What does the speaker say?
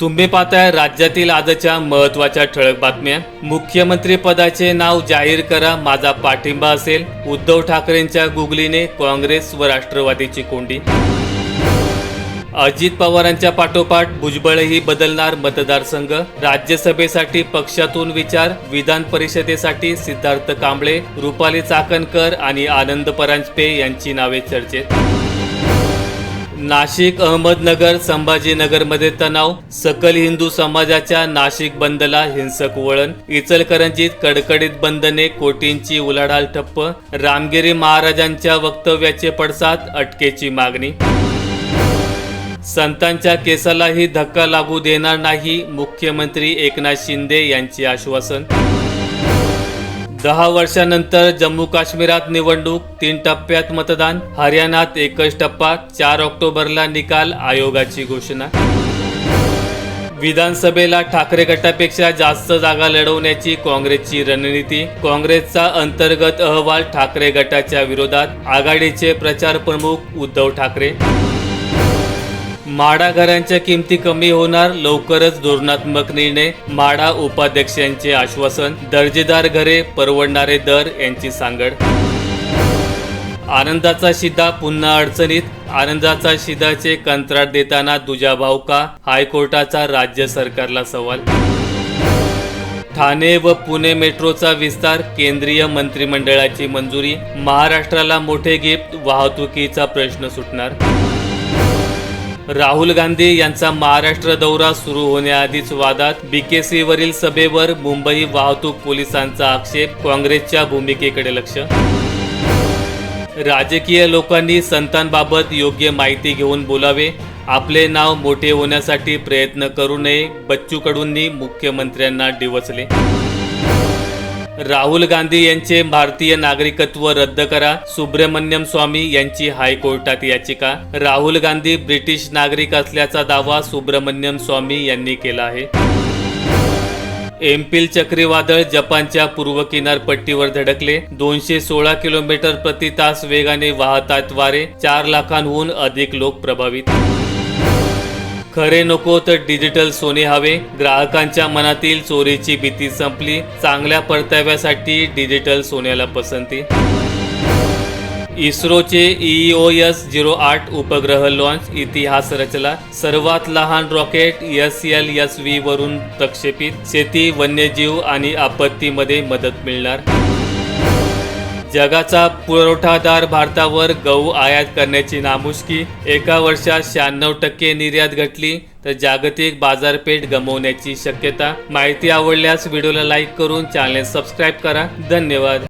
तुम्ही पाहताय राज्यातील आजच्या महत्त्वाच्या ठळक बातम्या. मुख्यमंत्री पदाचे नाव जाहीर करा माझा पाठिंबा असेल उद्धव ठाकरेंच्या गुगलीने काँग्रेस व राष्ट्रवादीची कोंडी. अजित पवारांच्या पाठोपाठ भुजबळही बदलणार मतदारसंघ. राज्यसभेसाठी पक्षातून विचार विधान परिषदेसाठी सिद्धार्थ कांबळे रुपाली चाकणकर आणि आनंद परांजपे यांची नावे चर्चेत. नाशिक अहमदनगर संभाजीनगरमध्ये तणाव सकल हिंदू समाजाच्या नाशिक बंदला हिंसक वळण इचलकरंजीत कडकडीत बंदने कोटींची उलाढाल ठप्प रामगिरी महाराजांच्या वक्तव्याचे पडसाद अटकेची मागणी. संतांच्या केसालाही धक्का लागू देणार नाही मुख्यमंत्री एकनाथ शिंदे यांचे आश्वासन. दहा वर्षानंतर जम्मू काश्मीरात निवडणूक तीन टप्प्यात मतदान हरियाणात एकच टप्पा चार ऑक्टोबरला निकाल आयोगाची घोषणा. विधानसभेला ठाकरे गटापेक्षा जास्त जागा लढवण्याची काँग्रेसची रणनीती. काँग्रेसचा अंतर्गत अहवाल ठाकरे गटाच्या विरोधात. आघाडीचे प्रचार प्रमुख उद्धव ठाकरे. म्हाडा घरांच्या किमती कमी होणार लवकरच धोरणात्मक निर्णय माडा उपाध्यक्षांचे आश्वासन दर्जेदार घरे परवडणारे दर यांची सांगड. आनंदाचा शिदा पुन्हा अडचणीत आनंदाचा शिदाचे कंत्राट देताना दुजाभाव का हायकोर्टाचा राज्य सरकारला सवाल. ठाणे व पुणे मेट्रोचा विस्तार केंद्रीय मंत्रिमंडळाची मंजुरी महाराष्ट्राला मोठे गिफ्ट वाहतुकीचा प्रश्न सुटणार. राहुल गांधी यांचा महाराष्ट्र दौरा सुरू होण्याआधीच वादात बीकेसी वरील सभेवर मुंबई वाहतूक पोलिसांचा आक्षेप काँग्रेसच्या भूमिकेकडे लक्ष. राजकीय लोकांनी संतांबाबत योग्य माहिती घेऊन बोलावे. आपले नाव मोठे होण्यासाठी प्रयत्न करू नये बच्चू कडूंनी मुख्यमंत्र्यांना डिवचले. राहुल गांधी यांचे भारतीय नागरिकत्व रद्द करा. सुब्रमण्यम स्वामी यांची हायकोर्टात याचिका. राहुल गांधी ब्रिटिश नागरिक असल्याचा दावा सुब्रमण्यम स्वामी यांनी केला आहे. एम्पिल चक्रीवादळ जपानच्या पूर्व किनारपट्टीवर धडकले. दोनशे सोळा किलोमीटर प्रति तास वेगाने वाहतात वारे. चार लाखांहून अधिक लोक प्रभावित. खरे नको तर डिजिटल सोने हवे. ग्राहकांच्या मनातील चोरीची भीती संपली. चांगल्या परताव्यासाठी डिजिटल सोन्याला पसंती. इस्रोचे ईओ एस झिरो आठ उपग्रह लॉन्च इतिहास रचला. सर्वात लहान rocket S L S V वरून प्रक्षेपित. शेती वन्यजीव आणि आपत्तीमध्ये मदत मिळणार. जगाचा पुरवठादार भारतावर गहू आयात करण्याची नामुष्की एका वर्षात शहाण्णव टक्के निर्यात घटली तर जागतिक बाजारपेठ गमवण्याची शक्यता. माहिती आवडल्यास व्हिडिओला लाईक करून चॅनल सबस्क्राईब करा. धन्यवाद.